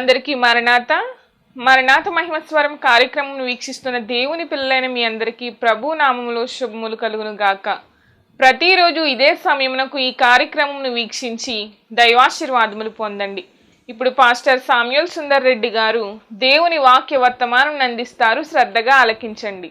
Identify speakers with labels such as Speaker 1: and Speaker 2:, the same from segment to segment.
Speaker 1: అందరికీ మరణాత. మరణాత మహిమస్వరం కార్యక్రమం వీక్షిస్తున్న దేవుని పిల్లలైన మీ అందరికీ ప్రభు నామములో శుభములు కలుగును గాక. ప్రతిరోజు ఇదే సమయమునకు ఈ కార్యక్రమంను వీక్షించి దైవాశీర్వాదములు పొందండి. ఇప్పుడు పాస్టర్ సామ్యుల్ సుందర్ రెడ్డి గారు దేవుని వాక్య వర్తమానం అందిస్తారు శ్రద్ధగా ఆలకించండి.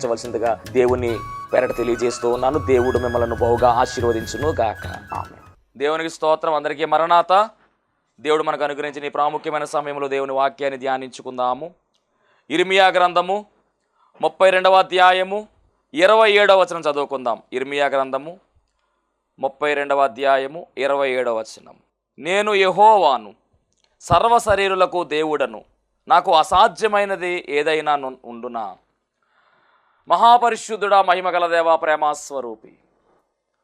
Speaker 2: సహకరించవలసిందిగా దేవుని పెరట తెలియజేస్తూ ఉన్నాను. దేవుడు మిమ్మల్ని బహుగా ఆశీర్వదించును గాక. ఆమె దేవునికి స్తోత్రం. అందరికీ మరణాత. దేవుడు మనకు అనుగ్రహించిన ఈ ప్రాముఖ్యమైన సమయంలో దేవుని వాక్యాన్ని ధ్యానించుకుందాము. ఇర్మియా గ్రంథము ముప్పై రెండవ అధ్యాయము ఇరవై ఏడవ వచనం చదువుకుందాం. ఇర్మియా గ్రంథము ముప్పై రెండవ అధ్యాయము ఇరవై ఏడవ వచనం. నేను యహోవాను సర్వ శరీరులకు దేవుడను. నాకు అసాధ్యమైనది ఏదైనా ను- ఉండునా? మహాపరిశుద్ధుడా మహిమగల దేవ ప్రేమాస్వరూపి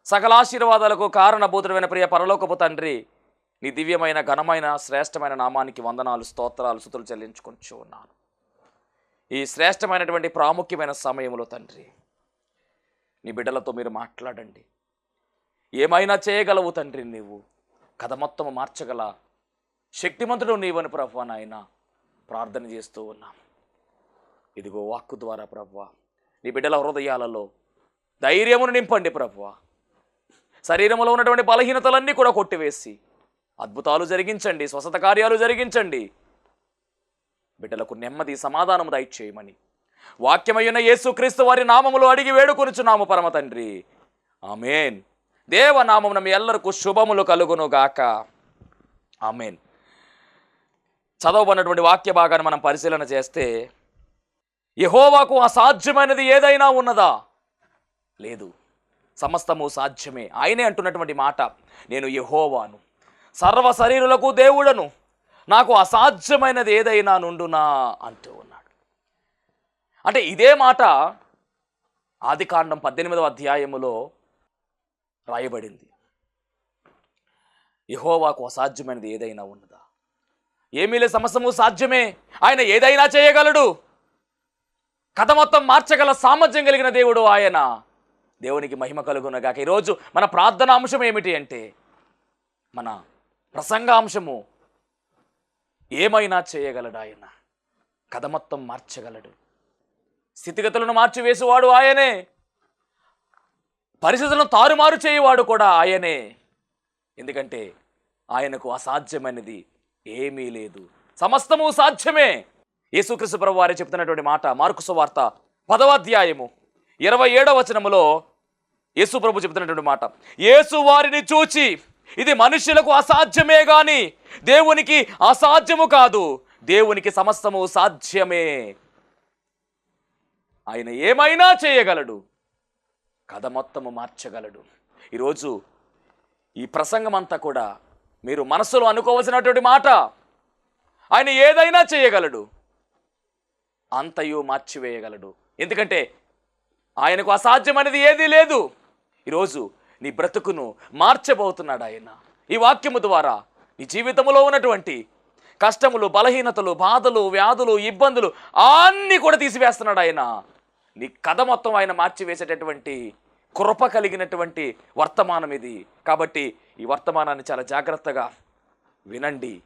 Speaker 2: సకలాశీర్వాదాలకు కారణభూతుడమైన ప్రియ పరలోకపు తండ్రి నీ దివ్యమైన ఘనమైన శ్రేష్టమైన నామానికి వందనాలు స్తోత్రాలు సుతులు చెల్లించుకుంటూ ఉన్నాను. ఈ శ్రేష్టమైనటువంటి ప్రాముఖ్యమైన సమయంలో తండ్రి నీ బిడ్డలతో మీరు మాట్లాడండి. ఏమైనా చేయగలవు తండ్రి నీవు? కథ మొత్తం మార్చగల శక్తిమంతుడు నీవని ప్రభు నాయన ప్రార్థన చేస్తూ ఉన్నాం. ఇదిగో వాక్కు ద్వారా ప్రభు నీ బిడ్డల హృదయాలలో ధైర్యమును నింపండి ప్రభువ. శరీరంలో ఉన్నటువంటి బలహీనతలన్నీ కూడా కొట్టివేసి అద్భుతాలు జరిగించండి స్వస్థత కార్యాలు జరిగించండి. బిడ్డలకు నెమ్మది సమాధానము దయచేయమని వాక్యమయ్యున్న యేసుక్రీస్తు వారి నామములు అడిగి వేడుకొనుచున్నాము పరమ తండ్రి. ఆమెన్. దేవనామం మీ ఎల్లరకు శుభములు కలుగును గాక ఆమెన్. చదవబడినటువంటి వాక్య భాగాన్ని మనం పరిశీలన చేస్తే యహోవాకు అసాధ్యమైనది ఏదైనా ఉన్నదా? లేదు. సమస్తము సాధ్యమే. ఆయనే అంటున్నటువంటి మాట. నేను యహోవాను. సర్వ శరీరులకు దేవుడను. నాకు అసాధ్యమైనది ఏదైనా నుండునా? అంటూ ఉన్నాడు. అంటే ఇదే మాట ఆదికాండం పద్దెనిమిదవ అధ్యాయములో రాయబడింది. యహోవాకు అసాధ్యమైనది ఏదైనా ఉన్నదా? ఏమీ లేదు సమస్తము సాధ్యమే. ఆయన ఏదైనా చేయగలడు. కథ మొత్తం మార్చగల సామర్థ్యం కలిగిన దేవుడు ఆయన. దేవునికి మహిమ కలుగునగాక ఈరోజు మన ప్రార్థన అంశం ఏమిటి అంటే మన ప్రసంగాంశము ఏమైనా చేయగలడు ఆయన. కథ మొత్తం మార్చగలడు. స్థితిగతులను మార్చివేసేవాడు ఆయనే. పరిస్థితులను తారుమారు చేయవాడు కూడా ఆయనే. ఎందుకంటే ఆయనకు అసాధ్యమైనది ఏమీ లేదు. సమస్తము సాధ్యమే. యేసుక్రీస్తు ప్రభు వారే చెప్తున్నటువంటి మాట మార్కుసు వార్త పదవ అధ్యాయము ఇరవై ఏడవ వచనములో యేసు ప్రభు చెప్తున్నటువంటి మాట. యేసు వారిని చూచి ఇది మనుషులకు అసాధ్యమే గాని దేవునికి అసాధ్యము కాదు దేవునికి సమస్తము సాధ్యమే. ఆయన ఏమైనా చేయగలడు కథ మొత్తము మార్చగలడు. ఈరోజు ఈ ప్రసంగం అంతా కూడా మీరు మనసులో అనుకోవలసినటువంటి మాట ఆయన ఏదైనా చేయగలడు. అంతయు మార్చివేయగలడు. ఎందుకంటే ఆయనకు అసాధ్యమైనది ఏదీ లేదు. ఈరోజు నీ బ్రతుకును మార్చబోతున్నాడు ఆయన. ఈ వాక్యము ద్వారా నీ జీవితంలో ఉన్నటువంటి కష్టములు బలహీనతలు బాధలు వ్యాధులు ఇబ్బందులు అన్నీ కూడా తీసివేస్తున్నాడు ఆయన. నీ కథ మొత్తం ఆయన మార్చివేసేటటువంటి కృప కలిగినటువంటి వర్తమానం ఇది. కాబట్టి ఈ వర్తమానాన్ని చాలా జాగ్రత్తగా వినండి.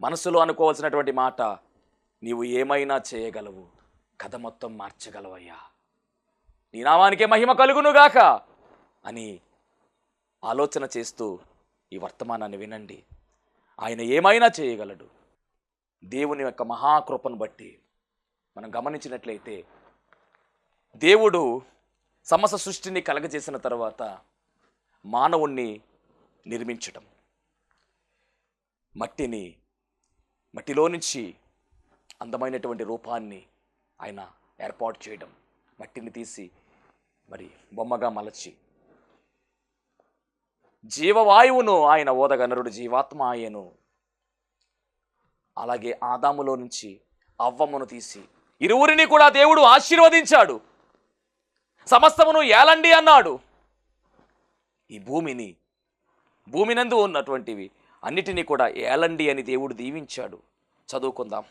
Speaker 2: మనసులో అనుకోవాల్సినటువంటి మాట నీవు ఏమైనా చేయగలవు కథ మొత్తం మార్చగలవయ్యా. నీ నామానికే మహిమ కలుగునుగాక అని ఆలోచన చేస్తూ ఈ వర్తమానాన్ని వినండి. ఆయన ఏమైనా చేయగలడు. దేవుని యొక్క మహాకృపను బట్టి మనం గమనించినట్లయితే దేవుడు సమస్త సృష్టిని కలగజేసిన తర్వాత మానవుణ్ణి నిర్మించటం మట్టిని మట్టిలో నుంచి అందమైనటువంటి రూపాన్ని ఆయన ఏర్పాటు చేయడం మట్టిని తీసి మరి బొమ్మగా మలచి. జీవవాయువును ఆయన ఓదగనరుడు జీవాత్మ ఆయను అలాగే ఆదాములో నుంచి అవ్వమ్మను తీసి ఇరువురిని కూడా దేవుడు ఆశీర్వదించాడు. సమస్తమును ఏలండి అన్నాడు. ఈ భూమిని భూమినందు ఉన్నటువంటివి అన్నిటినీ కూడా ఏలండి అని దేవుడు దీవించాడు. చదువుకుందాం.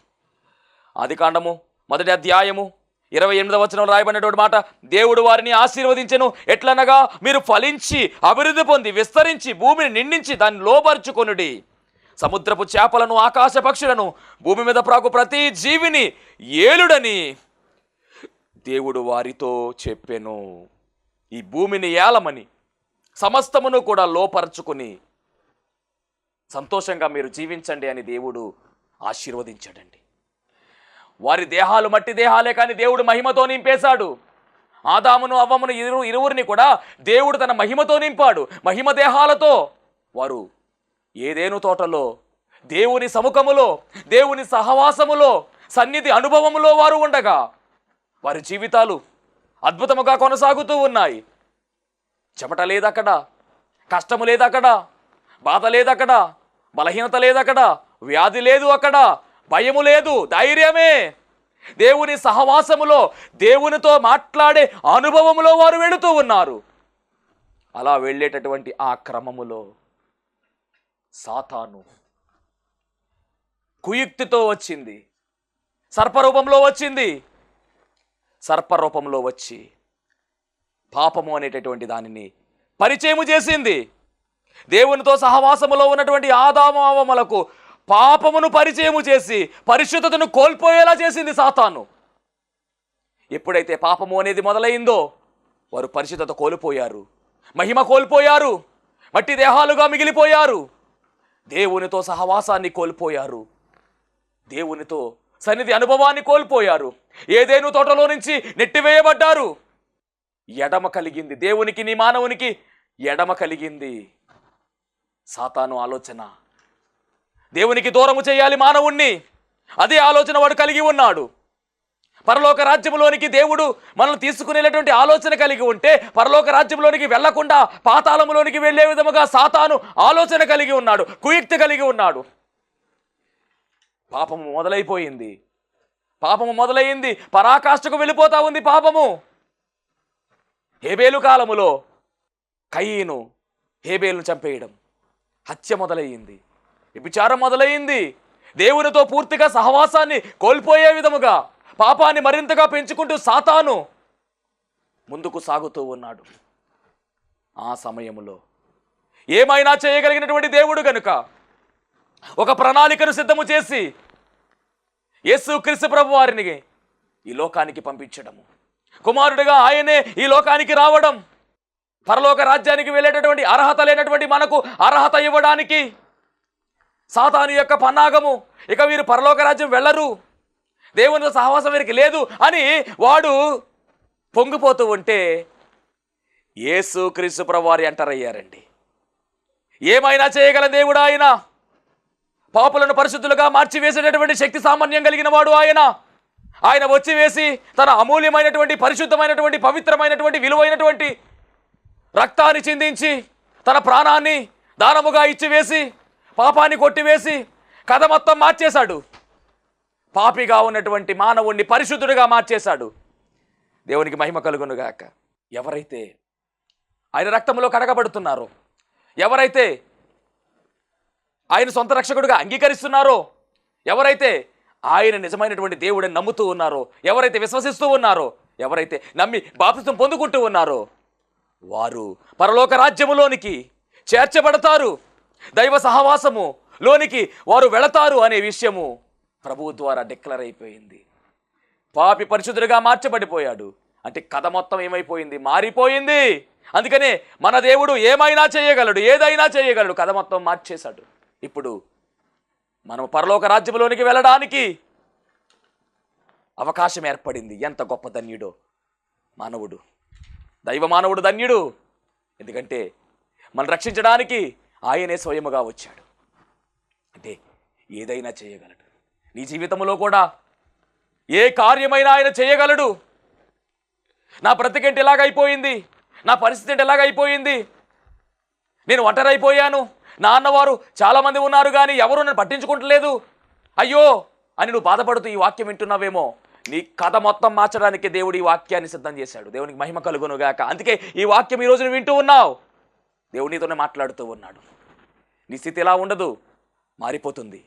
Speaker 2: ఆదికాండము మొదటి అధ్యాయము ఇరవై ఎనిమిదవ వచనం రాయబడినటువంటి మాట దేవుడు వారిని ఆశీర్వదించెను. ఎట్లనగా మీరు ఫలించి అభివృద్ధి పొంది విస్తరించి భూమిని నిండించి దాన్ని లోపరుచుకొనుడి సముద్రపు చేపలను ఆకాశ పక్షులను భూమి మీద ప్రాకు ప్రతి జీవిని ఏలుడని దేవుడు వారితో చెప్పెను. ఈ భూమిని ఏలమని సమస్తమును కూడా లోపరుచుకుని సంతోషంగా మీరు జీవించండి అని దేవుడు ఆశీర్వదించాడండి. వారి దేహాలు మట్టి దేహాలే కానీ దేవుడు మహిమతో నింపేశాడు. ఆదామును అవ్వమును ఇరు ఇరువురిని కూడా దేవుడు తన మహిమతో నింపాడు. మహిమ దేహాలతో. వారు ఏదేను తోటలో దేవుని సముఖములో దేవుని సహవాసములో సన్నిధి అనుభవములో వారు ఉండగా వారి జీవితాలు అద్భుతముగా కొనసాగుతూ ఉన్నాయి. చెమట లేదక్కడ కష్టము లేదక్కడ బాధ లేదక్కడ బలహీనత లేదక్కడ వ్యాధి లేదు అక్కడ భయము లేదు ధైర్యమే. దేవుని సహవాసములో దేవునితో మాట్లాడే అనుభవములో వారు వెళుతూ ఉన్నారు. అలా వెళ్ళేటటువంటి ఆ క్రమములో సాతాను కుయుక్తితో వచ్చింది. సర్పరూపంలో వచ్చింది. సర్పరూపంలో వచ్చి పాపము అనేటటువంటి దానిని పరిచయము చేసింది. దేవునితో సహవాసములో ఉన్నటువంటి ఆదామావములకు పాపమును పరిచయము చేసి పరిశుద్ధతను కోల్పోయేలా చేసింది సాతాను. ఎప్పుడైతే పాపము అనేది మొదలైందో వారు పరిశుద్ధత కోల్పోయారు. మహిమ కోల్పోయారు. మట్టి దేహాలుగా మిగిలిపోయారు. దేవునితో సహవాసాన్ని కోల్పోయారు. దేవునితో సన్నిధి అనుభవాన్ని కోల్పోయారు. ఏదేను తోటలో నుంచి నెట్టివేయబడ్డారు. ఎడమ కలిగింది. దేవునికి నీ మానవునికి ఎడమ కలిగింది. సాతాను ఆలోచన. దేవునికి దూరము చేయాలి మానవుణ్ణి. అదే ఆలోచన వాడు కలిగి ఉన్నాడు. పరలోక రాజ్యంలోనికి దేవుడు మనల్ని తీసుకునేటటువంటి ఆలోచన కలిగి ఉంటే పరలోక రాజ్యంలోనికి వెళ్ళకుండా పాతాళంలోనికి వెళ్ళే విధముగా సాతాను ఆలోచన కలిగి ఉన్నాడు కుయుక్తి కలిగి ఉన్నాడు. పాపము మొదలైపోయింది. పాపము మొదలైంది. పరాకాష్ఠకు వెళ్ళిపోతా ఉంది పాపము. హేబేలు కాలములో కయ్యను హేబేలును చంపేయడం. హత్య మొదలయ్యింది. విచారం మొదలయ్యింది దేవునితో పూర్తిగా సహవాసాన్ని కోల్పోయే విధముగా పాపాన్ని మరింతగా పెంచుకుంటూ సాతాను ముందుకు సాగుతూ ఉన్నాడు. ఆ సమయంలో ఏమైనా చేయగలిగినటువంటి దేవుడు గనుక ఒక ప్రణాళికను సిద్ధము చేసి యేసు క్రిసు ప్రభు వారిని ఈ లోకానికి పంపించడము. కుమారుడిగా ఆయనే ఈ లోకానికి రావడం పరలోక రాజ్యానికి వెళ్ళేటటువంటి అర్హత లేనటువంటి మనకు అర్హత ఇవ్వడానికి సాతాను యొక్క పన్నాగము. ఇక వీరు పరలోక రాజ్యం వెళ్ళరు. దేవునితో సహవాసం వీరికి లేదు అని వాడు పొంగిపోతూ ఉంటే యేసు క్రీస్తు ప్రభు అంటారయ్యారండి ఏమైనా చేయగల దేవుడు ఆయన? పాపులను పరిశుద్ధులుగా మార్చివేసేటటువంటి శక్తి సామాన్యం కలిగిన వాడు ఆయన. ఆయన వచ్చి వేసి తన అమూల్యమైనటువంటి పరిశుద్ధమైనటువంటి పవిత్రమైనటువంటి విలువైనటువంటి రక్తాన్ని చిందించి తన ప్రాణాన్ని దానముగా ఇచ్చివేసి పాపాన్ని కొట్టివేసి కథ మొత్తం మార్చేశాడు. పాపిగా ఉన్నటువంటి మానవుణ్ణి పరిశుద్ధుడిగా మార్చేశాడు. దేవునికి మహిమ కలుగునుగాక ఎవరైతే ఆయన రక్తంలో కడగబడుతున్నారో ఎవరైతే ఆయన సొంత రక్షకుడిగా అంగీకరిస్తున్నారో ఎవరైతే ఆయన నిజమైనటువంటి దేవుడిని నమ్ముతూ ఉన్నారో ఎవరైతే విశ్వసిస్తూ ఉన్నారో ఎవరైతే నమ్మి బాప్తిసం పొందుకుంటూ ఉన్నారో వారు పరలోక రాజ్యములోనికి చేర్చబడతారు. దైవ సహవాసము లోనికి వారు వెళతారు అనే విషయము ప్రభువు ద్వారా డిక్లేర్ అయిపోయింది. పాపి పరిశుద్ధుడిగా మార్చబడిపోయాడు. అంటే కథ మొత్తం ఏమైపోయింది? మారిపోయింది. అందుకనే మన దేవుడు ఏమైనా చేయగలడు ఏదైనా చేయగలడు కథ మొత్తం మార్చేశాడు. ఇప్పుడు మనం పరలోక రాజ్యంలోనికి వెళ్ళడానికి అవకాశం ఏర్పడింది. ఎంత గొప్ప ధన్యుడో మానవుడు. దైవ మానవుడు ధన్యుడు. ఎందుకంటే మనం రక్షించడానికి ఆయనే స్వయముగా వచ్చాడు. అంటే ఏదైనా చేయగలడు. నీ జీవితంలో కూడా ఏ కార్యమైనా ఆయన చేయగలడు. నా బ్రతికేంటి ఎలాగైపోయింది? నా పరిస్థితి ఏంటి ఎలాగైపోయింది? నేను ఒంటరైపోయాను. నా అన్నవారు చాలామంది ఉన్నారు కానీ ఎవరు నన్ను పట్టించుకుంటలేదు. అయ్యో! అని నువ్వు బాధపడుతూ ఈ వాక్యం వింటున్నావేమో? నీ కథ మొత్తం మార్చడానికి దేవుడు ఈ వాక్యాన్ని సిద్ధం చేశాడు. దేవునికి మహిమ కలుగునుగాక. అందుకే ఈ వాక్యం ఈ నువ్వు వింటూ ఉన్నావు. దేవుడు నీతోనే మాట్లాడుతూ ఉన్నాడు. నీ స్థితి ఎలా ఉండదు? మారిపోతుంది.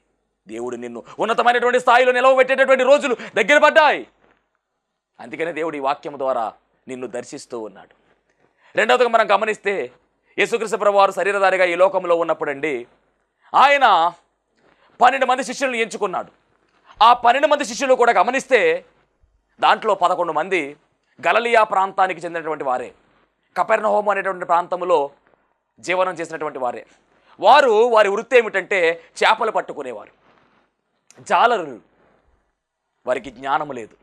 Speaker 2: దేవుడు నిన్ను ఉన్నతమైనటువంటి స్థాయిలో నిలవబెట్టేటటువంటి రోజులు దగ్గర పడ్డాయి. అందుకనే దేవుడు ఈ వాక్యం ద్వారా నిన్ను దర్శిస్తూ ఉన్నాడు. రెండవదిగా మనం గమనిస్తే యేసుక్రీస్తు ప్రభు వారు శరీరధారిగా ఈ లోకంలో ఉన్నప్పుడండి ఆయన పన్నెండు మంది శిష్యులను ఎంచుకున్నాడు. ఆ పన్నెండు మంది శిష్యులు కూడా గమనిస్తే దాంట్లో పదకొండు మంది గలలియా ప్రాంతానికి చెందినటువంటి వారే. కపెర్నహోము అనేటువంటి ప్రాంతంలో జీవనం చేసినటువంటి వారే. వారు వారి వృత్తి ఏమిటంటే చేపలు పట్టుకునేవారు. జాలరులు. వారికి జ్ఞానము లేదు.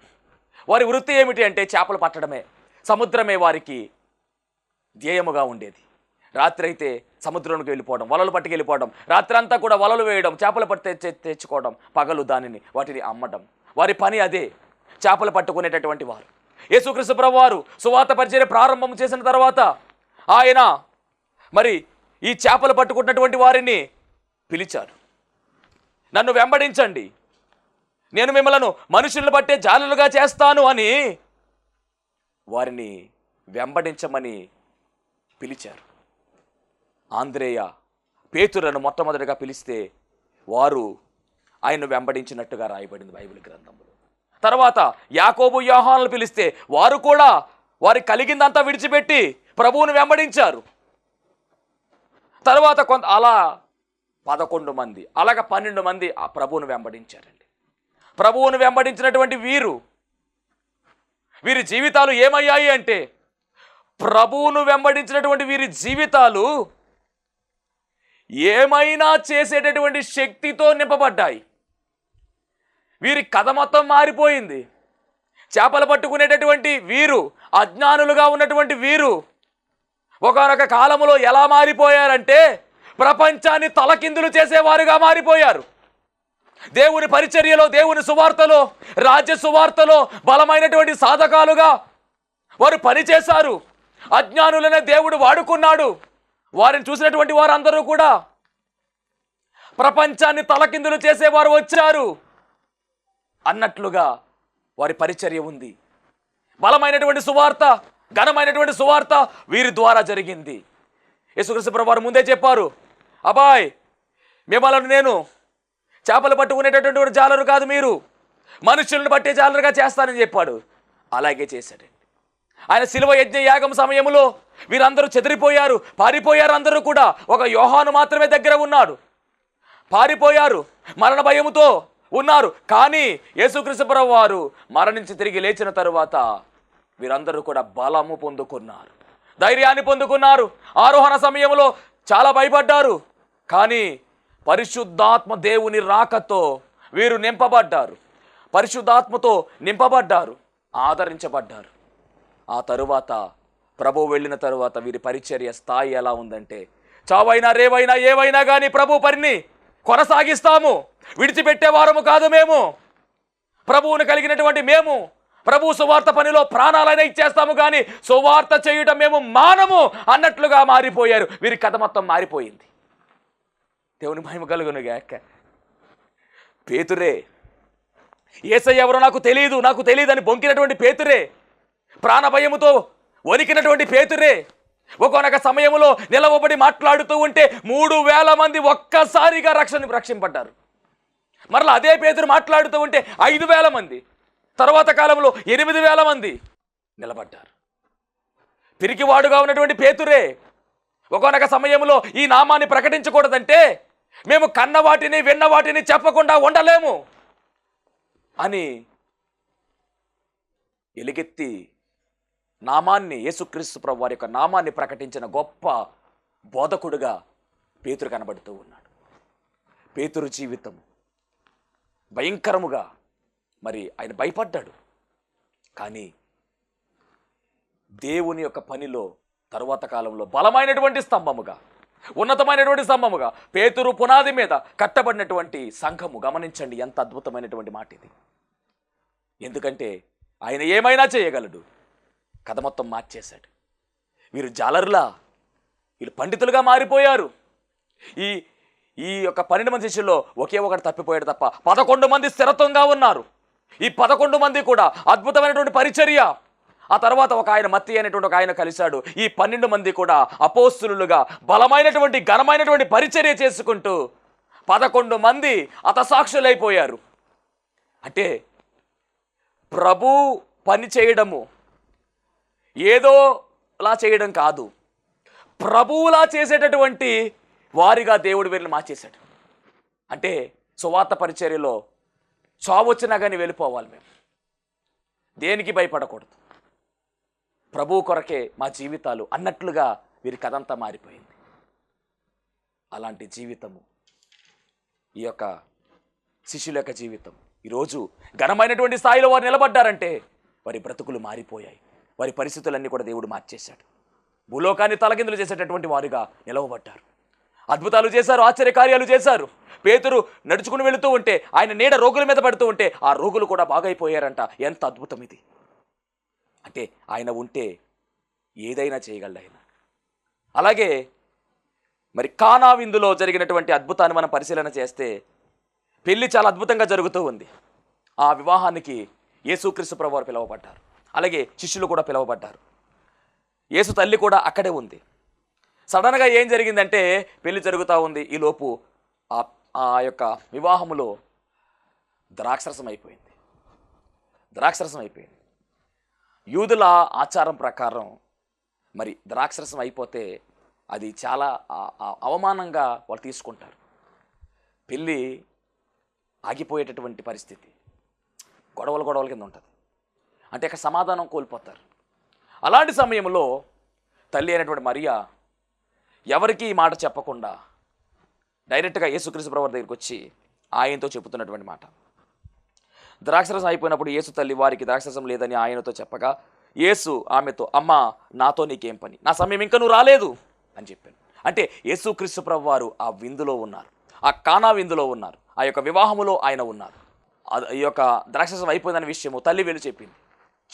Speaker 2: వారి వృత్తి ఏమిటి అంటే చేపలు పట్టడమే. సముద్రమే వారికి ధ్యేయముగా ఉండేది. రాత్రి అయితే సముద్రంలోకి వెళ్ళిపోవడం వలలు పట్టుకెళ్ళిపోవడం రాత్రి అంతా కూడా వలలు వేయడం చేపలు పట్టి తెచ్చుకోవడం పగలు దానిని వాటిని అమ్మడం. వారి పని అదే. చేపలు పట్టుకునేటటువంటి వారు. యేసుక్రీస్తు ప్రభు వారు సువాత పరిచయ ప్రారంభం చేసిన తర్వాత ఆయన మరి ఈ చేపలు పట్టుకున్నటువంటి వారిని పిలిచారు నన్ను వెంబడించండి. నేను మిమ్మలను మనుషులను బట్టే జాలులుగా చేస్తాను అని వారిని వెంబడించమని పిలిచారు. ఆంధ్రేయ పేతురను మొట్టమొదటిగా పిలిస్తే వారు ఆయన్ను వెంబడించినట్టుగా రాయబడింది బైబిల్ గ్రంథంలో. తర్వాత యాకోబు యోహానులు పిలిస్తే వారు కూడా వారి కలిగిందంతా విడిచిపెట్టి ప్రభువును వెంబడించారు. తర్వాత కొంత అలా పదకొండు మంది అలాగ పన్నెండు మంది ఆ ప్రభువును వెంబడించారండి. ప్రభువును వెంబడించినటువంటి వీరు వీరి జీవితాలు ఏమయ్యాయి అంటే ప్రభువును వెంబడించినటువంటి వీరి జీవితాలు ఏమైనా చేసేటటువంటి శక్తితో నింపబడ్డాయి. వీరి కథ మొత్తం మారిపోయింది. చేపలు పట్టుకునేటటువంటి వీరు అజ్ఞానులుగా ఉన్నటువంటి వీరు ఒకనొక కాలంలో ఎలా మారిపోయారంటే ప్రపంచాన్ని తలకిందులు చేసేవారుగా మారిపోయారు. దేవుని పరిచర్యలో దేవుని సువార్తలో రాజ్య సువార్తలో బలమైనటువంటి సాధకాలుగా వారు పనిచేశారు. అజ్ఞానులనే దేవుడు వాడుకున్నాడు. వారిని చూసినటువంటి వారందరూ కూడా ప్రపంచాన్ని తలకిందులు చేసేవారు వచ్చారు. అన్నట్లుగా వారి పరిచర్య ఉంది. బలమైనటువంటి సువార్త ఘనమైనటువంటి సువార్త వీరి ద్వారా జరిగింది. యేసుక్రీస్తు వారు ముందే చెప్పారు అబాయ్ మిమ్మల్ని నేను చేపలు పట్టుకునేటటువంటి జాలరు కాదు మీరు. మనుషులను పట్టే జాలరుగా చేస్తానని చెప్పాడు. అలాగే చేశాడండి. ఆయన శిలువ యజ్ఞ యాగం సమయంలో వీరందరూ చెదిరిపోయారు. పారిపోయారు అందరూ కూడా. ఒక యోహాను మాత్రమే దగ్గర ఉన్నాడు. పారిపోయారు. మరణ భయముతో ఉన్నారు. కానీ యేసుక్రీస్తుప్రభు వారు మరణించి తిరిగి లేచిన తరువాత వీరందరూ కూడా బలము పొందుకున్నారు. ధైర్యాన్ని పొందుకున్నారు. ఆరోహణ సమయంలో చాలా భయపడ్డారు. కానీ పరిశుద్ధాత్మ దేవుని రాకతో వీరు నింపబడ్డారు. పరిశుద్ధాత్మతో నింపబడ్డారు. ఆదరించబడ్డారు. ఆ తరువాత ప్రభు వెళ్ళిన తరువాత వీరి పరిచర్య స్థాయి ఎలా ఉందంటే చావైనా రేవైనా ఏవైనా కానీ ప్రభు పరిని కొనసాగిస్తాము. విడిచిపెట్టేవారము కాదు మేము. ప్రభువును కలిగినటువంటి మేము ప్రభు సువార్త పనిలో ప్రాణాలైనా ఇచ్చేస్తాము కానీ సువార్త చేయటం మేము మానము అన్నట్లుగా మారిపోయారు. వీరి కథ మొత్తం మారిపోయింది. దేవుని మహిమ కలుగును గాక పేతురే ఏసయ్య ఎవరో నాకు తెలియదు నాకు తెలియదని బొంకినటువంటి పేతురే ప్రాణభయముతో వణికినటువంటి పేతురే ఒకనొక సమయంలో నిలవబడి మాట్లాడుతూ ఉంటే మూడు వేల మంది ఒక్కసారిగా రక్షణ రక్షింపడ్డారు. మరలా అదే పేతురు మాట్లాడుతూ ఉంటే ఐదు వేల మంది. తర్వాత కాలంలో ఎనిమిది వేల మంది నిలబడ్డారు. పిరికివాడుగా ఉన్నటువంటి పేతురే ఒకనొక సమయంలో ఈ నామాన్ని ప్రకటించకూడదంటే మేము కన్న వాటిని విన్న వాటిని చెప్పకుండా ఉండలేము అని ఎలుగెత్తి నామాన్ని యేసుక్రీస్తు ప్రభు వారి యొక్క నామాన్ని ప్రకటించిన గొప్ప బోధకుడుగా పేతురు కనబడుతూ ఉన్నాడు. పేతురు జీవితం భయంకరముగా మరి ఆయన భయపడ్డాడు. కానీ దేవుని యొక్క పనిలో తరువాత కాలంలో బలమైనటువంటి స్తంభముగా ఉన్నతమైనటువంటి స్తంభముగా పేతురు పునాది మీద కట్టబడినటువంటి సంఘము. గమనించండి ఎంత అద్భుతమైనటువంటి మాట ఇది. ఎందుకంటే ఆయన ఏమైనా చేయగలడు కథ మొత్తం మార్చేశాడు. వీరు జాలరులా వీళ్ళు పండితులుగా మారిపోయారు. ఈ ఈ యొక్క పన్నెండు మంది శిష్యుల్లో ఒకే ఒకటి తప్పిపోయాడు తప్ప పదకొండు మంది స్థిరత్వంగా ఉన్నారు. ఈ పదకొండు మంది కూడా అద్భుతమైనటువంటి పరిచర్య. ఆ తర్వాత ఒక ఆయన మత్తి అనేటువంటి ఒక ఆయన కలిశాడు. ఈ పన్నెండు మంది కూడా అపోస్తులుగా బలమైనటువంటి ఘనమైనటువంటి పరిచర్య చేసుకుంటూ పదకొండు మంది అతసాక్షులైపోయారు అంటే ప్రభు పని చేయడము ఏదోలా చేయడం కాదు. ప్రభువులా చేసేటటువంటి వారిగా దేవుడు వీరిని మార్చేశాడు. అంటే సువార్త పరిచర్యలో చావు వచ్చినా కానీ వెళ్ళిపోవాలి మేము. దేనికి భయపడకూడదు. ప్రభువు కొరకే మా జీవితాలు అన్నట్లుగా వీరి కథంతా మారిపోయింది. అలాంటి జీవితము ఈ యొక్క శిష్యుల యొక్క జీవితం ఈరోజు ఘనమైనటువంటి స్థాయిలో వారు నిలబడ్డారంటే వారి బ్రతుకులు మారిపోయాయి. వారి పరిస్థితులన్నీ కూడా దేవుడు మార్చేశాడు. భూలోకాన్ని తలకిందులు చేసేటటువంటి వారుగా నిలవబడ్డారు. అద్భుతాలు చేశారు ఆశ్చర్యకార్యాలు చేశారు. పేతురు నడుచుకుని వెళుతూ ఉంటే ఆయన నీడ రోగుల మీద పడుతూ ఉంటే ఆ రోగులు కూడా బాగైపోయారంట. ఎంత అద్భుతం ఇది. అంటే ఆయన ఉంటే ఏదైనా చేయగలడు ఆయన. అలాగే మరి కానా విందులో జరిగినటువంటి అద్భుతాన్ని మనం పరిశీలన చేస్తే పెళ్ళి చాలా అద్భుతంగా జరుగుతూ ఉంది. ఆ వివాహానికి యేసుక్రీస్తు ప్రభు వారు పిలువబడ్డారు. అలాగే శిష్యులు కూడా పిలువబడ్డారు. యేసు తల్లి కూడా అక్కడే ఉంది. సడన్గా ఏం జరిగిందంటే పెళ్ళి జరుగుతూ ఉంది ఈలోపు ఆ ఆ యొక్క వివాహములో ద్రాక్షరసం అయిపోయింది. ద్రాక్షరసం అయిపోయింది. యూదుల ఆచారం ప్రకారం మరి ద్రాక్షరసం అయిపోతే అది చాలా అవమానంగా వాళ్ళు తీసుకుంటారు. పెళ్ళి ఆగిపోయేటటువంటి పరిస్థితి. గొడవలు గొడవల కింద ఉంటుంది. అంటే అక్కడ సమాధానం కోల్పోతారు. అలాంటి సమయంలో తల్లి అయినటువంటి మరియా ఎవరికి ఈ మాట చెప్పకుండా డైరెక్ట్గా యేసుక్రీస్తు ప్రభు దగ్గరికి వచ్చి ఆయనతో చెబుతున్నటువంటి మాట. ద్రాక్షరసం అయిపోయినప్పుడు యేసు తల్లి వారికి ద్రాక్షరసం లేదని ఆయనతో చెప్పగా యేసు ఆమెతో అమ్మ నాతో నీకేం పని? నా సమయం ఇంకా నువ్వు రాలేదు అని చెప్పాను అంటే యేసుక్రీస్తు ప్రభు వారు ఆ విందులో ఉన్నారు. ఆ కానా విందులో ఉన్నారు. ఆ యొక్క వివాహములో ఆయన ఉన్నారు. అది- ఈ యొక్క ద్రాక్షరసం అయిపోయిందనే విషయము తల్లి వెళ్ళి చెప్పింది.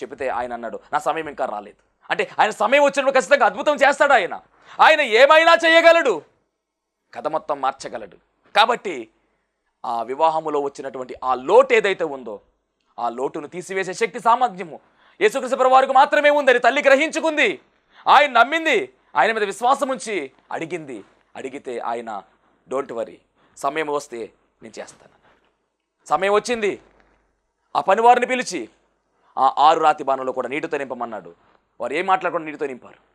Speaker 2: చెబితే ఆయన అన్నాడు నా సమయం ఇంకా రాలేదు. అంటే ఆయన సమయం వచ్చినప్పుడు ఖచ్చితంగా అద్భుతం చేస్తాడు ఆయన. ఆయన ఏమైనా చేయగలడు? కథ మొత్తం మార్చగలడు. కాబట్టి ఆ వివాహములో వచ్చినటువంటి ఆ లోటు ఏదైతే ఉందో ఆ లోటును తీసివేసే శక్తి సామర్థ్యము యేసుకృష్ణ వారికి మాత్రమే ఉందని తల్లి గ్రహించుకుంది. ఆయన నమ్మింది. ఆయన మీద విశ్వాసం ఉంచి అడిగింది. అడిగితే ఆయన డోంట్ వరీ సమయం వస్తే నేను చేస్తాను. సమయం వచ్చింది. ఆ పనివారిని పిలిచి ఆ ఆరు రాతి బాణంలో కూడా నీటితో నింపమన్నాడు. వారు ఏం మాట్లాడకుండా నీటితో నింపారు?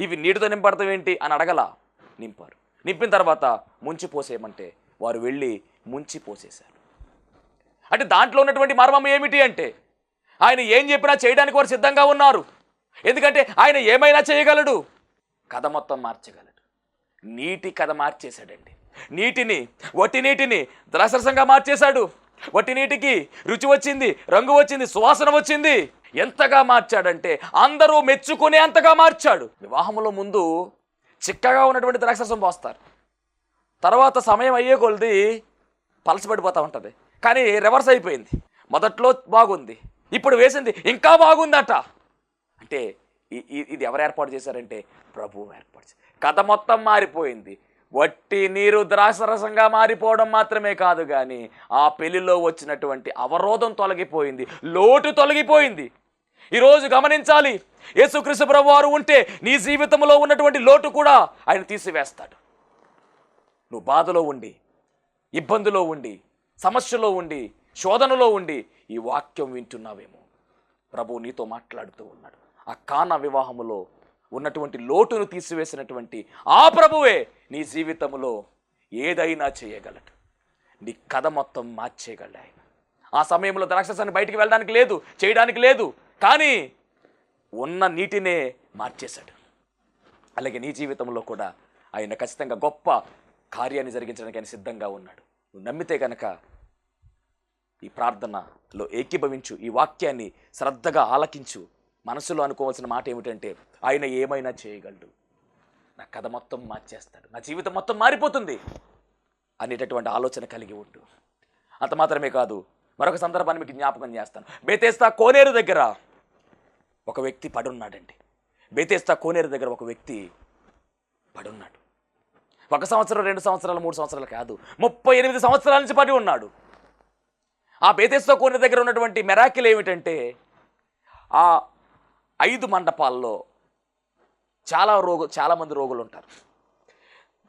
Speaker 2: ఇవి నీటితో నింపడతాం ఏంటి అని అడగల. నింపారు. నింపిన తర్వాత ముంచి పోసేయమంటే వారు వెళ్ళి ముంచి పోసేశారు. అంటే దాంట్లో ఉన్నటువంటి మర్మం ఏమిటి అంటే ఆయన ఏం చెప్పినా చేయడానికి వారు సిద్ధంగా ఉన్నారు. ఎందుకంటే ఆయన ఏమైనా చేయగలడు? కథ మొత్తం మార్చగలడు. నీటి కథ మార్చేశాడండి. నీటిని వట్టి నీటిని ద్రాసరసంగా మార్చేశాడు. వట్టి నీటికి రుచి వచ్చింది రంగు వచ్చింది సువాసన వచ్చింది. ఎంతగా మార్చాడంటే అందరూ మెచ్చుకునే అంతగా మార్చాడు. వివాహంలో ముందు చిక్కగా ఉన్నటువంటి ద్రాక్షరసం పోస్తారు. తర్వాత సమయం అయ్యే కొలది పలసపడిపోతూ ఉంటుంది. కానీ రివర్స్ అయిపోయింది. మొదట్లో బాగుంది. ఇప్పుడు వేసింది ఇంకా బాగుందట. అంటే ఇది ఎవరు ఏర్పాటు చేశారంటే ప్రభువు ఏర్పాటు కథ మొత్తం మారిపోయింది. వట్టి నీరు ద్రాక్షరసంగా మారిపోవడం మాత్రమే కాదు కానీ ఆ పెళ్ళిలో వచ్చినటువంటి అవరోధం తొలగిపోయింది. లోటు తొలగిపోయింది. ఈరోజు గమనించాలి. యేసుక్రీస్తు ప్రభు వారు ఉంటే నీ జీవితంలో ఉన్నటువంటి లోటు కూడా ఆయన తీసివేస్తాడు. నువ్వు బాధలో ఉండి ఇబ్బందిలో ఉండి సమస్యలో ఉండి శోధనలో ఉండి ఈ వాక్యం వింటున్నావేమో. ప్రభు నీతో మాట్లాడుతూ ఉన్నాడు. ఆ కాన వివాహములో ఉన్నటువంటి లోటును తీసివేసినటువంటి ఆ ప్రభువే నీ జీవితంలో ఏదైనా చేయగలడు. నీ కథ మొత్తం మార్చేయగలడు ఆయన. ఆ సమయంలో ద్రాక్షసాన్ని బయటికి వెళ్ళడానికి లేదు చేయడానికి లేదు. కానీ ఉన్న నీటినే మార్చేశాడు. అలాగే నీ జీవితంలో కూడా ఆయన ఖచ్చితంగా గొప్ప కార్యాన్ని జరిగించడానికి ఆయన సిద్ధంగా ఉన్నాడు. నువ్వు నమ్మితే కనుక ఈ ప్రార్థనలో ఏకీభవించు ఈ వాక్యాన్ని శ్రద్ధగా ఆలకించు. మనసులో అనుకోవాల్సిన మాట ఏమిటంటే ఆయన ఏమైనా చేయగలడు. నా కథ మొత్తం మార్చేస్తాడు. నా జీవితం మొత్తం మారిపోతుంది అనేటటువంటి ఆలోచన కలిగి ఉండు. అంత మాత్రమే కాదు మరొక సందర్భాన్ని మీకు జ్ఞాపకం చేస్తాను. బేతేస్తా కోనేరు దగ్గర ఒక వ్యక్తి పడున్నాడండి. బేతేస్తా కోనేరు దగ్గర ఒక వ్యక్తి పడున్నాడు. ఒక సంవత్సరం రెండు సంవత్సరాలు మూడు సంవత్సరాలు కాదు ముప్పై ఎనిమిది సంవత్సరాల నుంచి పడి ఉన్నాడు. ఆ బేతేస్తా కోనేరు దగ్గర ఉన్నటువంటి మెరాకిల్ ఏమిటంటే ఆ ఐదు మండపాల్లో చాలా రోగు చాలామంది రోగులు ఉంటారు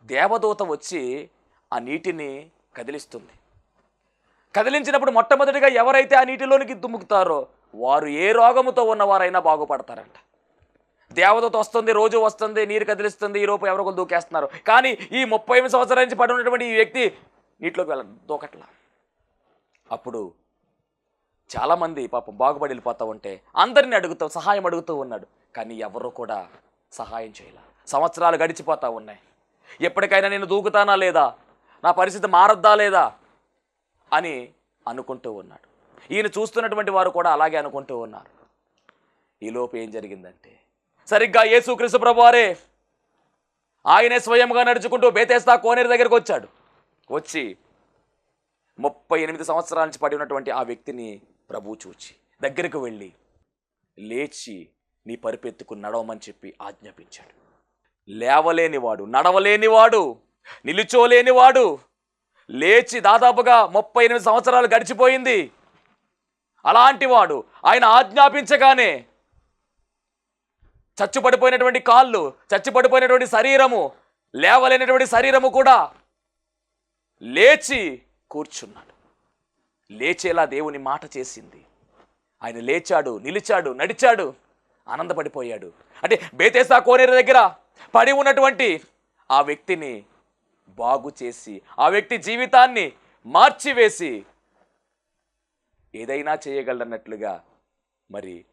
Speaker 2: దేవదూత వచ్చి ఆ నీటిని కదిలిస్తుంది. కదిలించినప్పుడు మొట్టమొదటిగా ఎవరైతే ఆ నీటిలోనికి దుమ్ముకుతారో వారు ఏ రోగముతో ఉన్నవారైనా బాగుపడతారంట. దేవతతో వస్తుంది రోజు వస్తుంది నీరు కదిలిస్తుంది ఈ లోపు దూకేస్తున్నారు. కానీ ఈ ముప్పై ఎనిమిది సంవత్సరాల నుంచి పడి ఉన్నటువంటి ఈ వ్యక్తి నీటిలోకి వెళ్ళ దూకట్లా. అప్పుడు చాలామంది పాపం బాగుపడి వెళ్ళిపోతూ ఉంటే అందరిని అడుగుతూ సహాయం అడుగుతూ ఉన్నాడు. కానీ ఎవరు కూడా సహాయం చేయలే. సంవత్సరాలు గడిచిపోతూ ఉన్నాయి. ఎప్పటికైనా నేను దూకుతానా లేదా? నా పరిస్థితి మారద్దా లేదా? అని అనుకుంటూ ఉన్నాడు. ఈయన చూస్తున్నటువంటి వారు కూడా అలాగే అనుకుంటూ ఉన్నారు. ఈలోపు ఏం జరిగిందంటే సరిగ్గా యేసుక్రీస్తు ప్రభువారే ఆయనే స్వయంగా నడుచుకుంటూ బేతేస్తా కోనేరు దగ్గరకు వచ్చాడు. వచ్చి ముప్పై ఎనిమిది సంవత్సరాల నుంచి పడి ఉన్నటువంటి ఆ వ్యక్తిని ప్రభు చూచి దగ్గరికి వెళ్ళి లేచి నీ పరిపెత్తుకు నడవమని చెప్పి ఆజ్ఞాపించాడు. లేవలేనివాడు నడవలేనివాడు నిలుచోలేనివాడు లేచి దాదాపుగా ముప్పై ఎనిమిది సంవత్సరాలు గడిచిపోయింది. అలాంటి వాడు ఆయన ఆజ్ఞాపించగానే చచ్చుపడిపోయినటువంటి కాళ్ళు చచ్చుపడిపోయినటువంటి శరీరము లేవలేనటువంటి శరీరము కూడా లేచి కూర్చున్నాడు. లేచేలా దేవుని మాట చేసింది. ఆయన లేచాడు నిలిచాడు నడిచాడు ఆనందపడిపోయాడు. అంటే బేతేసా కోనేరు దగ్గర పడి ఉన్నటువంటి ఆ వ్యక్తిని బాగు చేసి ఆ వ్యక్తి జీవితాన్ని మార్చివేసి ఏదైనా చేయగలన్నట్లుగా మరి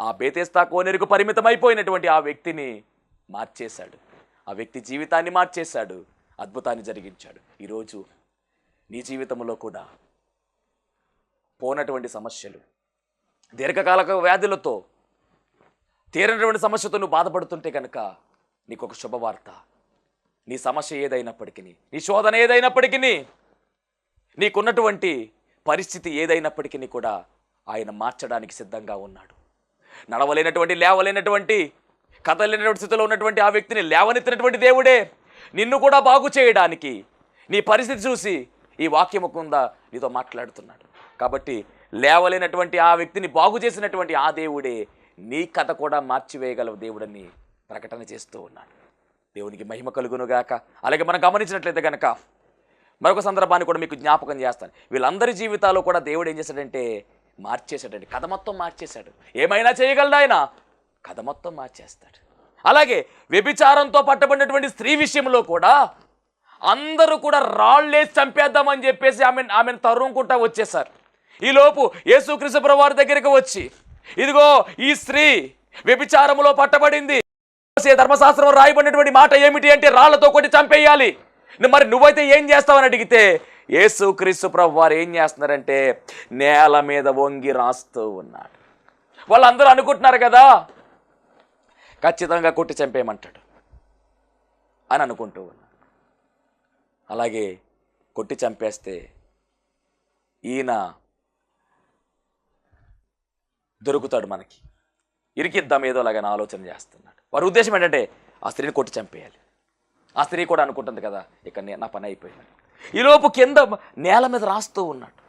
Speaker 2: ఆ బేతేస్తా కోనేరుకు పరిమితమైపోయినటువంటి ఆ వ్యక్తిని మార్చేశాడు. ఆ వ్యక్తి జీవితాన్ని మార్చేశాడు. అద్భుతాన్ని జరిగించాడు. ఈరోజు నీ జీవితంలో కూడా పోనటువంటి సమస్యలు దీర్ఘకాలక వ్యాధులతో తీరనటువంటి సమస్యతో నువ్వు బాధపడుతుంటే కనుక నీకు ఒక శుభవార్త. నీ సమస్య ఏదైనప్పటికీ నీ శోధన ఏదైనప్పటికీ నీకున్నటువంటి పరిస్థితి ఏదైనప్పటికీ కూడా ఆయన మార్చడానికి సిద్ధంగా ఉన్నాడు. నడవలేనటువంటి లేవలేనటువంటి కథలేనటువంటి స్థితిలో ఉన్నటువంటి ఆ వ్యక్తిని లేవనెత్తినటువంటి దేవుడే నిన్ను కూడా బాగు చేయడానికి నీ పరిస్థితి చూసి ఈ వాక్యము కింద నీతో మాట్లాడుతున్నాడు. కాబట్టి లేవలేనటువంటి ఆ వ్యక్తిని బాగు చేసినటువంటి ఆ దేవుడే నీ కథ కూడా మార్చివేయగల దేవుడని ప్రకటన చేస్తూ ఉన్నాడు. దేవునికి మహిమ కలుగునుగాక. అలాగే మనం గమనించినట్లయితే కనుక మరొక సందర్భాన్ని కూడా మీకు జ్ఞాపకం చేస్తాను. వీళ్ళందరి జీవితాల్లో కూడా దేవుడు ఏం చేశాడంటే మార్చేశాడండి. కథ మొత్తం మార్చేశాడు. ఏమైనా చేయగలడు ఆయన? కథ మొత్తం మార్చేస్తాడు. అలాగే వ్యభిచారంతో పట్టబడినటువంటి స్త్రీ విషయంలో కూడా అందరూ కూడా రాళ్ళేసి చంపేద్దామని చెప్పేసి ఆమె ఆమెను తరుముకుంటా వచ్చేసారు ఈలోపు యేసుక్రీస్తు వారి దగ్గరికి వచ్చి ఇదిగో ఈ స్త్రీ వ్యభిచారంలో పట్టబడింది. ధర్మశాస్త్రం రాయబడినటువంటి మాట ఏమిటి అంటే రాళ్ళతో కొట్టి చంపేయాలి. మరి నువ్వైతే ఏం చేస్తావని అడిగితే యేసు క్రీస్తు ప్రభు వారు ఏం చేస్తున్నారంటే నేల మీద వంగి రాస్తూ ఉన్నాడు. వాళ్ళందరూ అనుకుంటున్నారు కదా ఖచ్చితంగా కొట్టి చంపేయమంటాడు అని అనుకుంటూ ఉన్నాడు. అలాగే కొట్టి చంపేస్తే ఈయన దొరుకుతాడు మనకి. ఇరికిద్దాం ఏదో అలాగని ఆలోచన చేస్తున్నాడు. వారి ఉద్దేశం ఏంటంటే ఆ స్త్రీని కొట్టి చంపేయాలి. ఆ స్త్రీ కూడా అనుకుంటుంది కదా ఇక నే- నా పని అయిపోయింది ఈలోపు కింద నేల మీద రాస్తూ ఉన్నాడు.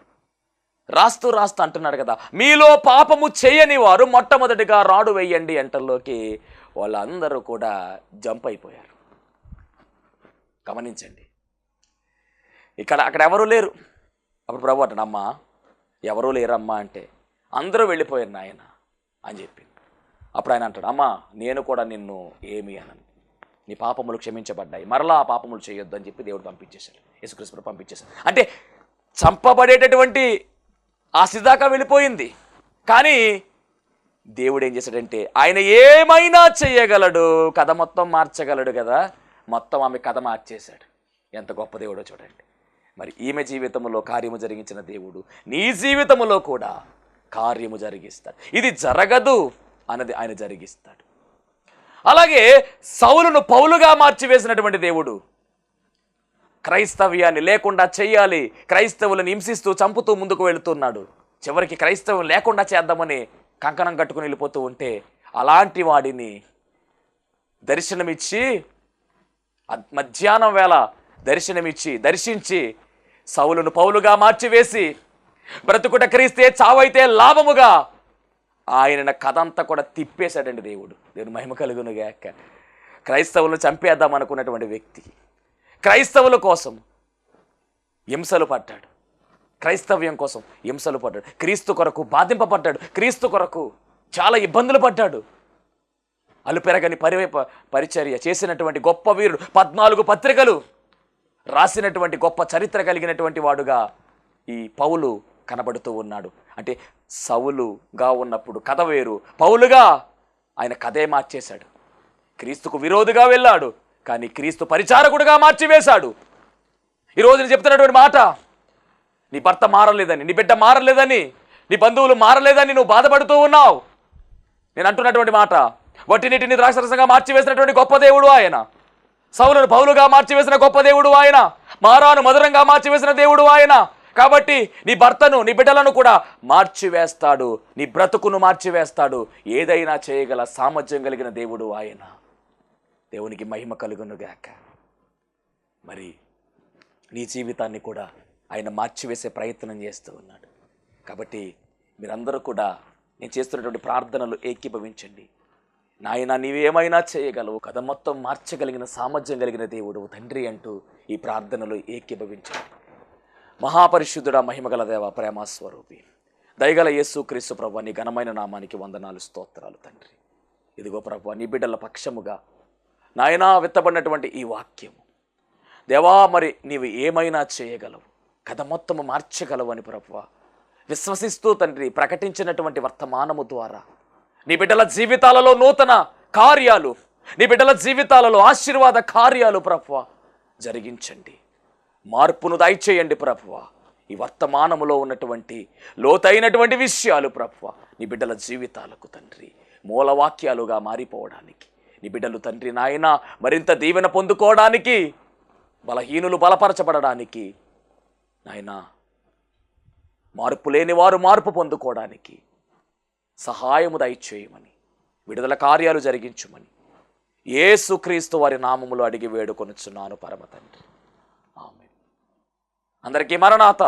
Speaker 2: రాస్తూ రాస్తూ అంటున్నాడు కదా మీలో పాపము చేయని వారు మొట్టమొదటిగా రాడు వేయండి ఎంటల్లోకి వాళ్ళందరూ కూడా జంప్ అయిపోయారు. గమనించండి. ఇక్కడ అక్కడ ఎవరూ లేరు. అప్పుడు ప్రభు అంటాడు అమ్మా ఎవరూ లేరమ్మా అంటే అందరూ వెళ్ళిపోయారు నాయన అని చెప్పింది. అప్పుడు ఆయన అంటాడు అమ్మా నేను కూడా నిన్ను ఏమి అనను. నీ పాపములు క్షమించబడ్డాయి. మరలా ఆ పాపములు చేయొద్దు అని చెప్పి దేవుడు పంపించేశాడు. యేసుక్రీస్తు పంపించేశాడు. అంటే చంపబడేటటువంటి ఆ సిద్ధాక వెళ్ళిపోయింది. కానీ దేవుడు ఏం చేశాడంటే ఆయన ఏమైనా చేయగలడు కథ మొత్తం మార్చగలడు కదా మొత్తం ఆమె కథ మార్చేశాడు. ఎంత గొప్ప దేవుడో చూడండి. మరి ఈమె జీవితంలో కార్యము జరిగించిన దేవుడు నీ జీవితంలో కూడా కార్యము జరిగిస్తాడు. ఇది జరగదు అన్నది ఆయన జరిగిస్తాడు. అలాగే సౌలును పౌలుగా మార్చివేసినటువంటి దేవుడు. క్రైస్తవ్యాన్ని లేకుండా చేయాలి క్రైస్తవులను హింసిస్తూ చంపుతూ ముందుకు వెళుతున్నాడు. చివరికి క్రైస్తవం లేకుండా చేద్దామని కంకణం కట్టుకుని వెళ్ళిపోతూ ఉంటే అలాంటి వాడిని దర్శనమిచ్చి మధ్యాహ్నం వేళ దర్శనమిచ్చి దర్శించి సౌలును పౌలుగా మార్చివేసి బ్రతుకుట క్రీస్తే చావైతే లాభముగా ఆయన కథ అంతా కూడా తిప్పేశాడండి దేవుడు. నేను మహిమ కలుగునుగాక క్రైస్తవులను చంపేద్దాం అనుకున్నటువంటి వ్యక్తి. క్రైస్తవుల కోసం హింసలు పడ్డాడు. క్రైస్తవ్యం కోసం హింసలు పడ్డాడు. క్రీస్తు కొరకు బాధింపబడ్డాడు. క్రీస్తు కొరకు చాలా ఇబ్బందులు పడ్డాడు. అలుపెరగని పరివేప పరిచర్య చేసినటువంటి గొప్ప వీరుడు పద్నాలుగు పత్రికలు రాసినటువంటి గొప్ప చరిత్ర కలిగినటువంటి వాడుగా ఈ పౌలు కనబడుతూ ఉన్నాడు. అంటే సవులుగా ఉన్నప్పుడు కథ వేరు. పౌలుగా ఆయన కథే మార్చేశాడు. క్రీస్తుకు విరోధిగా వెళ్ళాడు. కానీ క్రీస్తు పరిచారకుడుగా మార్చివేశాడు. ఈరోజు నేను చెప్తున్నటువంటి మాట నీ భర్త మారలేదని నీ బిడ్డ మారలేదని నీ బంధువులు మారలేదని నువ్వు బాధపడుతూ ఉన్నావు. నేను అంటున్నటువంటి మాట వట్టి నీటిని ద్రాక్షరసంగా మార్చివేసినటువంటి గొప్ప దేవుడు ఆయన. సౌలను పౌలుగా మార్చివేసిన గొప్ప దేవుడు ఆయన. మారాను మధురంగా మార్చివేసిన దేవుడు ఆయన. కాబట్టి నీ భర్తను నీ బిడ్డలను కూడా మార్చివేస్తాడు. నీ బ్రతుకును మార్చివేస్తాడు. ఏదైనా చేయగల సామర్థ్యం కలిగిన దేవుడు ఆయన. దేవునికి మహిమ కలుగునుగాక మరి నీ జీవితాన్ని కూడా ఆయన మార్చివేసే ప్రయత్నం చేస్తూ ఉన్నాడు. కాబట్టి మీరందరూ కూడా నేను చేస్తున్నటువంటి ప్రార్థనలు ఏకీభవించండి. నాయన నీవేమైనా చేయగలవు. కథ మొత్తం మార్చగలిగిన సామర్థ్యం కలిగిన దేవుడు తండ్రి అంటూ ఈ ప్రార్థనలు ఏకీభవించండి. మహాపరిశుద్ధుడ మహిమగల దేవ ప్రేమస్వరూపి. దయగల యేసు క్రీస్తు ప్రభు నీ ఘనమైన నామానికి వందనాలు స్తోత్రాలు తండ్రి. ఇదిగో ప్రభు నీ బిడ్డల పక్షముగా నాయనా విత్తబడినటువంటి ఈ వాక్యము. దేవా మరి నీవు ఏమైనా చేయగలవు? కథ మొత్తము మార్చగలవు అని ప్రభువ. విశ్వసిస్తూ తండ్రి ప్రకటించినటువంటి వర్తమానము ద్వారా నీ బిడ్డల జీవితాలలో నూతన కార్యాలు నీ బిడ్డల జీవితాలలో ఆశీర్వాద కార్యాలు ప్రభువ జరిగించండి. మార్పును దయచేయండి ప్రభువ. ఈ వర్తమానములో ఉన్నటువంటి లోతైనటువంటి విషయాలు ప్రభువ నీ బిడ్డల జీవితాలకు తండ్రి మూలవాక్యాలుగా మారిపోవడానికి. నీ బిడ్డలు తండ్రి నాయన మరింత దీవెన పొందుకోవడానికి బలహీనులు బలపరచబడడానికి నాయన మార్పు లేని వారు మార్పు పొందుకోవడానికి సహాయము దయచేయమని విడుదల కార్యాలు జరిగించుమని ఏసుక్రీస్తు వారి నామములు అడిగి వేడుకొనుచున్నాను పరమ తండ్రి. అందరికీ మరణాత.